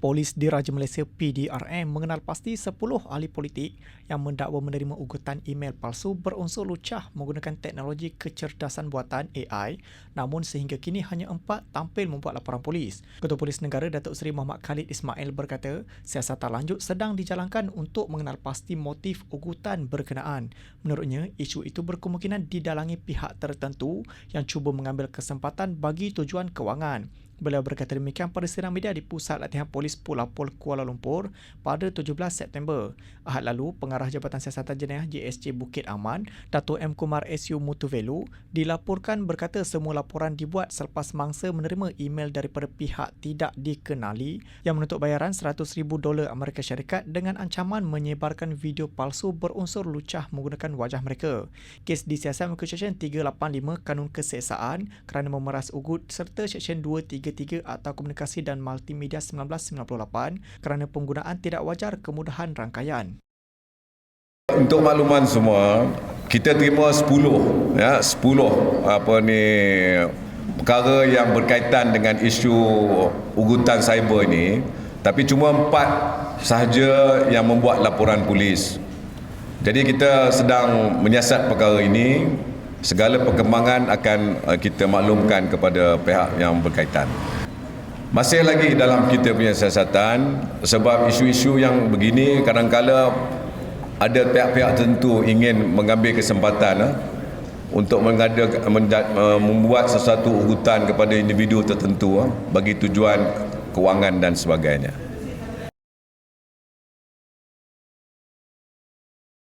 Polis Diraja Malaysia PDRM mengenal pasti 10 ahli politik yang mendakwa menerima ugutan email palsu berunsur lucah menggunakan teknologi kecerdasan buatan AI namun sehingga kini hanya empat tampil membuat laporan polis. Ketua Polis Negara Datuk Seri Muhammad Khalid Ismail berkata siasatan lanjut sedang dijalankan untuk mengenal pasti motif ugutan berkenaan. Menurutnya, isu itu berkemungkinan didalangi pihak tertentu yang cuba mengambil kesempatan bagi tujuan kewangan. Beliau berkata demikian pada sidang media di Pusat Latihan Polis Pulapol Kuala Lumpur pada 17 September. Ahad lalu, Pengarah Jabatan Siasatan Jenayah JSJ Bukit Aman, Dato' M. Kumar SU Mutuvelu, dilaporkan berkata semua laporan dibuat selepas mangsa menerima email daripada pihak tidak dikenali yang menuntut bayaran 100,000 dolar Amerika Syarikat dengan ancaman menyebarkan video palsu berunsur lucah menggunakan wajah mereka. Kes disiasat mengikut Seksyen 385 Kanun Keseksaan kerana memeras ugut serta Seksyen 233 atau Komunikasi dan Multimedia 1998 kerana penggunaan tidak wajar kemudahan rangkaian. Untuk makluman semua, kita terima 10 ya, 10 apa ni perkara yang berkaitan dengan isu ugutan cyber ini, tapi cuma empat sahaja yang membuat laporan polis. Jadi kita sedang menyiasat perkara ini segala perkembangan akan uh, kita maklumkan kepada pihak yang berkaitan. Masih lagi dalam kita punya siasatan sebab isu-isu yang begini kadang-kala ada pihak-pihak tertentu ingin mengambil kesempatan uh, untuk mengada, uh, membuat sesuatu ugutan kepada individu tertentu bagi tujuan kewangan dan sebagainya.